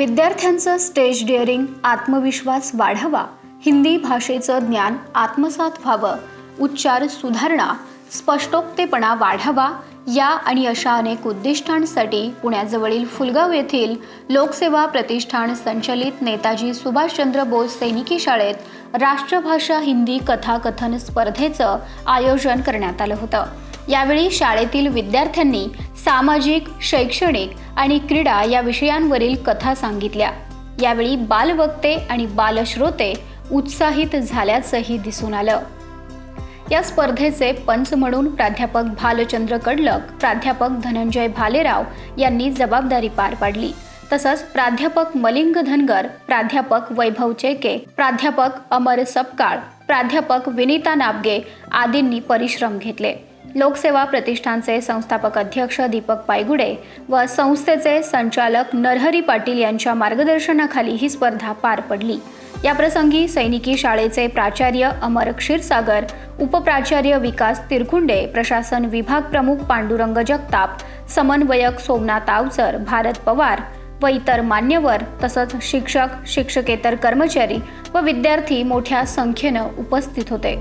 विद्यार्थ्यांचं stage daring आत्मविश्वास वाढावा हिंदी भाषेचं ज्ञान आत्मसात व्हावं उच्चार सुधारणा स्पष्टोक्तेपणा वाढावा या आणि अशा अनेक उद्दिष्टांसाठी पुण्याजवळील फुलगाव येथील लोकसेवा प्रतिष्ठान संचलित नेताजी सुभाषचंद्र बोस सैनिकी शाळेत राष्ट्रभाषा हिंदी कथाकथन स्पर्धेचं आयोजन करण्यात आलं होतं. यावेळी शाळेतील विद्यार्थ्यांनी सामाजिक शैक्षणिक आणि क्रीडा या विषयांवरील कथा सांगितल्या. यावेळी बालवक्ते आणि बालश्रोते उत्साहित झाल्याचंही दिसून आलं. या स्पर्धेचे पंच म्हणून प्राध्यापक भालचंद्र कडलक प्राध्यापक धनंजय भालेराव यांनी जबाबदारी पार पाडली. तसंच प्राध्यापक मलिंग धनगर प्राध्यापक वैभव चेके प्राध्यापक अमर सपकाळ प्राध्यापक विनीता नाबगे आदींनी परिश्रम घेतले. लोकसेवा प्रतिष्ठानचे संस्थापक अध्यक्ष दीपक पायगुडे व संस्थेचे संचालक नरहरी पाटील यांच्या मार्गदर्शनाखाली ही स्पर्धा पार पडली. याप्रसंगी सैनिकी शाळेचे प्राचार्य अमर क्षीरसागर उपप्राचार्य विकास तिरकुंडे प्रशासन विभाग प्रमुख पांडुरंग जगताप समन्वयक सोमनाथ आवचर भारत पवार व इतर मान्यवर तसंच शिक्षक शिक्षकेतर कर्मचारी व विद्यार्थी मोठ्या संख्येनं उपस्थित होते.